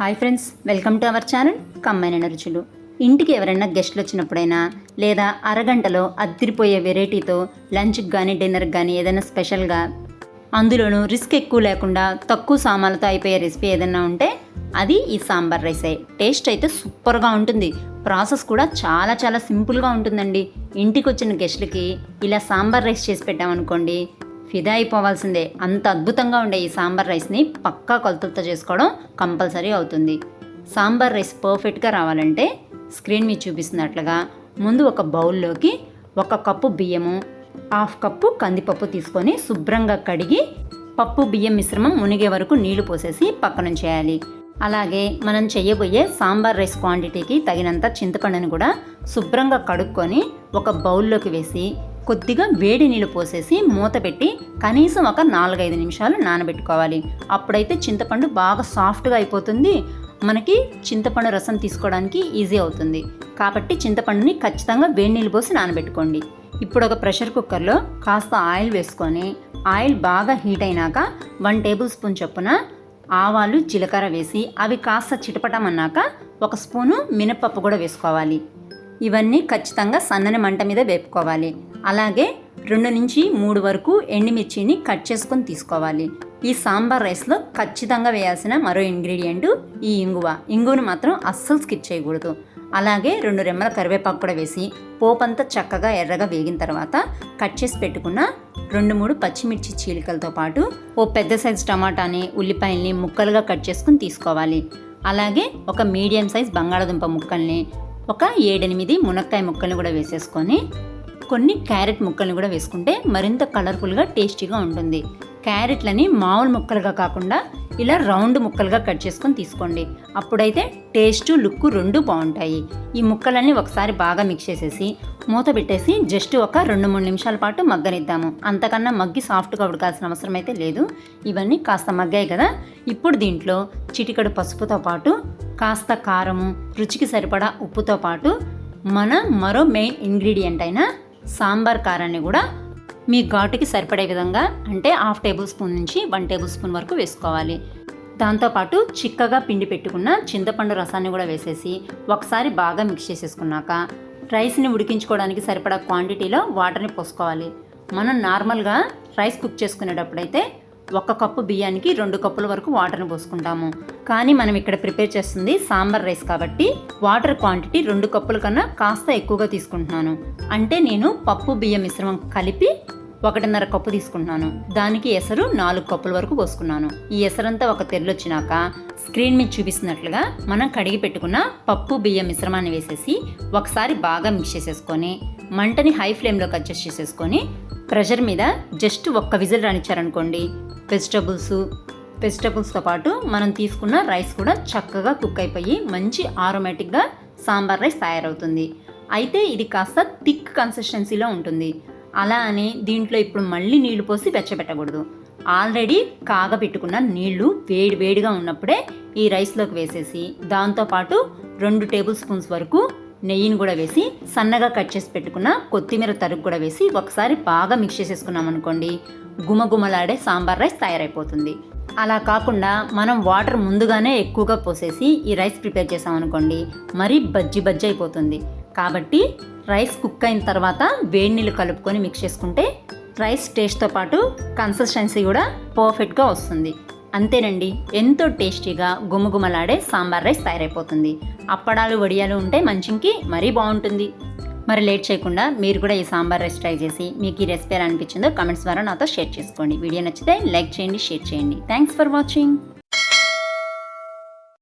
Hi friends welcome to our channel కమ్మైన రుచులు. ఇంటికి ఎవరైనా గెస్ట్లు వచ్చినప్పుడైనా లేదా అరగంటలో అద్దిరిపోయే వెరైటీతో లంచ్కి కానీ డిన్నర్కి కానీ ఏదైనా స్పెషల్గా అందులోనూ రిస్క్ ఎక్కువ లేకుండా తక్కువ సామాన్లతో అయిపోయే రెసిపీ ఏదైనా ఉంటే అది ఈ సాంబార్ రైసే. టేస్ట్ అయితే సూపర్గా ఉంటుంది. ప్రాసెస్ కూడా చాలా చాలా సింపుల్గా ఉంటుందండి. ఇంటికి వచ్చిన గెస్ట్లకి ఇలా సాంబార్ రైస్ చేసి పెట్టామనుకోండి ఫిదా అయిపోవాల్సిందే అంత అద్భుతంగా ఉండే ఈ సాంబార్ రైస్ని పక్కా కొలతలతో చేసుకోవడం కంపల్సరీ అవుతుంది. సాంబార్ రైస్ పర్ఫెక్ట్గా రావాలంటే స్క్రీన్ మీద చూపిస్తున్నట్లుగా ముందు ఒక బౌల్లోకి ఒక కప్పు బియ్యము హాఫ్ కప్పు కందిపప్పు తీసుకొని శుభ్రంగా కడిగి పప్పు బియ్యం మిశ్రమం మునిగే వరకు నీళ్ళు పోసేసి పక్కన చేయాలి అలాగే మనం చేయబోయే సాంబార్ రైస్ క్వాంటిటీకి తగినంత చింతపండుని కూడా శుభ్రంగా కడుక్కొని ఒక బౌల్లోకి వేసి కొద్దిగా వేడి నీళ్ళు పోసేసి మూత పెట్టి కనీసం ఒక నాలుగైదు నిమిషాలు నానబెట్టుకోవాలి. అప్పుడైతే చింతపండు బాగా సాఫ్ట్గా అయిపోతుంది. మనకి చింతపండు రసం తీసుకోవడానికి ఈజీ అవుతుంది. కాబట్టి చింతపండుని ఖచ్చితంగా వేడి నీళ్ళు పోసి నానబెట్టుకోండి. ఇప్పుడు ఒక ప్రెషర్ కుక్కర్లో కాస్త ఆయిల్ వేసుకొని ఆయిల్ బాగా హీట్ అయినాక వన్ టేబుల్ స్పూన్ చొప్పున ఆవాలు జీలకర్ర వేసి అవి కాస్త చిటపటమన్నాక ఒక స్పూను మినపప్పు కూడా వేసుకోవాలి. ఇవన్నీ ఖచ్చితంగా సన్నని మంట మీద వేపుకోవాలి. అలాగే రెండు నుంచి మూడు వరకు ఎండుమిర్చిని కట్ చేసుకొని తీసుకోవాలి. ఈ సాంబార్ రైస్లో ఖచ్చితంగా వేయాల్సిన మరో ఇంగ్రీడియంట్ ఈ ఇంగువ. ఇంగువను మాత్రం అస్సలు స్కిప్ చేయకూడదు. అలాగే రెండు రెమ్మల కరివేపాకు కూడా వేసి పోపంతా చక్కగా ఎర్రగా వేగిన తర్వాత కట్ చేసి పెట్టుకున్న రెండు మూడు పచ్చిమిర్చి చీలికలతో పాటు ఓ పెద్ద సైజు టమాటాని ఉల్లిపాయల్ని ముక్కలుగా కట్ చేసుకుని తీసుకోవాలి. అలాగే ఒక మీడియం సైజ్ బంగాళదుంప ముక్కల్ని ఒక ఏడెనిమిది మునక్కాయ ముక్కల్ని కూడా వేసేసుకొని కొన్ని క్యారెట్ ముక్కల్ని కూడా వేసుకుంటే మరింత కలర్ఫుల్గా టేస్టీగా ఉంటుంది. క్యారెట్లని మామూలు ముక్కలుగా కాకుండా ఇలా రౌండ్ ముక్కలుగా కట్ చేసుకొని తీసుకోండి. అప్పుడైతే టేస్ట్ లుక్ రెండు బాగుంటాయి. ఈ ముక్కలన్నీ ఒకసారి బాగా మిక్స్ చేసేసి మూత పెట్టేసి జస్ట్ ఒక రెండు మూడు నిమిషాల పాటు మగ్గనిద్దాము. అంతకన్నా మగ్గి సాఫ్ట్గా ఉడకాల్సిన అవసరం అయితే లేదు. ఇవన్నీ కాస్త మగ్గాయి కదా. ఇప్పుడు దీంట్లో చిటికడు పసుపుతో పాటు కాస్త కారము రుచికి సరిపడా ఉప్పుతో పాటు మన మరో మెయిన్ ఇంగ్రీడియంట్ అయిన సాంబార్ కారాన్ని కూడా మీ ఘాటుకి సరిపడే విధంగా అంటే హాఫ్ టేబుల్ స్పూన్ నుంచి వన్ టేబుల్ స్పూన్ వరకు వేసుకోవాలి. దాంతోపాటు చిక్కగా పిండి పెట్టుకున్న చింతపండు రసాన్ని కూడా వేసేసి ఒకసారి బాగా మిక్స్ చేసేసుకున్నాక రైస్ని ఉడికించుకోవడానికి సరిపడా క్వాంటిటీలో వాటర్ని పోసుకోవాలి. మనం నార్మల్గా రైస్ కుక్ చేసుకునేటప్పుడైతే ఒక కప్పు బియ్యానికి రెండు కప్పుల వరకు వాటర్ని పోసుకుంటాము. కానీ మనం ఇక్కడ ప్రిపేర్ చేస్తుంది సాంబార్ రైస్ కాబట్టి వాటర్ క్వాంటిటీ రెండు కప్పుల కన్నా కాస్త ఎక్కువగా తీసుకుంటున్నాను. అంటే నేను పప్పు బియ్యం మిశ్రమం కలిపి ఒకటిన్నర కప్పు తీసుకుంటున్నాను. దానికి ఎసరు నాలుగు కప్పుల వరకు పోసుకున్నాను. ఈ ఎసరంతా ఒక తెరలొచ్చినాక స్క్రీన్ మీద చూపిస్తున్నట్లుగా మనం కడిగి పెట్టుకున్న పప్పు బియ్యం మిశ్రమాన్ని వేసేసి ఒకసారి బాగా మిక్స్ చేసేసుకొని మంటని హై ఫ్లేమ్లోకి అడ్జస్ట్ చేసేసుకొని ప్రెషర్ మీద జస్ట్ ఒక్క విజిల్ రానిచ్చారనుకోండి వెజిటబుల్స్ వెజిటబుల్స్తో పాటు మనం తీసుకున్న రైస్ కూడా చక్కగా కుక్ అయిపోయి మంచి ఆరోమేటిక్గా సాంబార్ రైస్ తయారవుతుంది. అయితే ఇది కాస్త థిక్ కన్సిస్టెన్సీలో ఉంటుంది. అలా అని దీంట్లో ఇప్పుడు మళ్ళీ నీళ్ళు పోసి వెచ్చబెట్టకూడదు. ఆల్రెడీ కాగబెట్టుకున్న నీళ్ళు వేడి వేడిగా ఉన్నప్పుడే ఈ రైస్లోకి వేసేసి దాంతోపాటు రెండు టేబుల్ స్పూన్స్ వరకు నెయ్యిని కూడా వేసి సన్నగా కట్ చేసి పెట్టుకున్న కొత్తిమీర తరుగు కూడా వేసి ఒకసారి బాగా మిక్స్ చేసేసుకున్నాం అనుకోండి గుమగుమలాడే సాంబార్ రైస్ తయారైపోతుంది. అలా కాకుండా మనం వాటర్ ముందుగానే ఎక్కువగా పోసేసి ఈ రైస్ ప్రిపేర్ చేసామనుకోండి మరీ బజ్జి బజ్జి అయిపోతుంది. కాబట్టి రైస్ కుక్ అయిన తర్వాత వేడి నీళ్ళు కలుపుకొని మిక్స్ చేసుకుంటే రైస్ టేస్ట్తో పాటు కన్సిస్టెన్సీ కూడా పర్ఫెక్ట్గా వస్తుంది. అంతేనండి ఎంతో టేస్టీగా గుమగుమలాడే సాంబార్ రైస్ తయారైపోతుంది. అప్పడాలు వడియాలు ఉంటే మంచింకి మరీ బాగుంటుంది. మరి లేట్ చేయకుండా మీరు కూడా ఈ సాంబార్ రైస్ ట్రై చేసి మీకు ఈ రెసిపీ ఎలా అనిపించిందో కమెంట్స్ ద్వారా నాతో షేర్ చేసుకోండి. వీడియో నచ్చితే లైక్ చేయండి షేర్ చేయండి. Thanks for watching